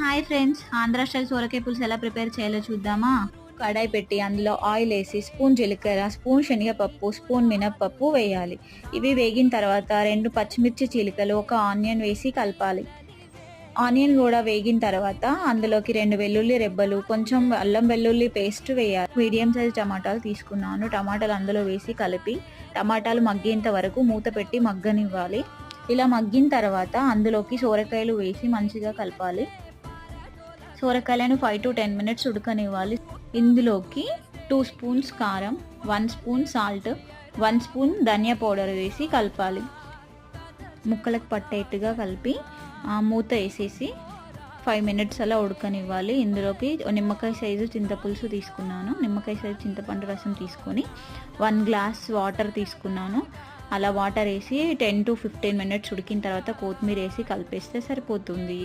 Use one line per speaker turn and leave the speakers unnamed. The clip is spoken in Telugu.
హాయ్ ఫ్రెండ్స్ ఆంధ్ర స్టైల్ సోరకాయ పులుసు ఎలా ప్రిపేర్ చేయాలో చూద్దామా? కడాయి పెట్టి అందులో ఆయిల్ వేసి స్పూన్ జీలకర్ర స్పూన్ శనగపప్పు స్పూన్ మినప్పప్పు వేయాలి. ఇవి వేగిన తర్వాత రెండు పచ్చిమిర్చి చీలికలు ఒక ఆనియన్ వేసి కలపాలి. ఆనియన్ కూడా వేగిన తర్వాత అందులోకి రెండు వెల్లుల్లి రెబ్బలు కొంచెం అల్లం వెల్లుల్లి పేస్ట్ వేయాలి. మీడియం సైజ్ టమాటాలు తీసుకున్నాను. టమాటాలు అందులో వేసి కలిపి టమాటాలు మగ్గేంత వరకు మూత పెట్టి మగ్గనివ్వాలి. ఇలా మగ్గిన తర్వాత అందులోకి సోరకాయలు వేసి మంచిగా కలపాలి. సోరకాయలను ఫైవ్ టు టెన్ మినిట్స్ ఉడకనివ్వాలి. ఇందులోకి టూ స్పూన్స్ కారం one spoon salt one spoon dhania powder వేసి కలపాలి. ముక్కలకు పట్టేట్టుగా కలిపి ఆ మూత వేసేసి ఫైవ్ మినిట్స్ అలా ఉడకనివ్వాలి. ఇందులోకి నిమ్మకాయ సైజు చింతపులుసు తీసుకున్నాను. నిమ్మకాయ సైజు చింతపండు రసం తీసుకొని వన్ గ్లాస్ వాటర్ తీసుకున్నాను. అలా వాటర్ వేసి టెన్ టు ఫిఫ్టీన్ మినిట్స్ ఉడికిన తర్వాత కొత్తిమీర వేసి కలిపేస్తే సరిపోతుంది.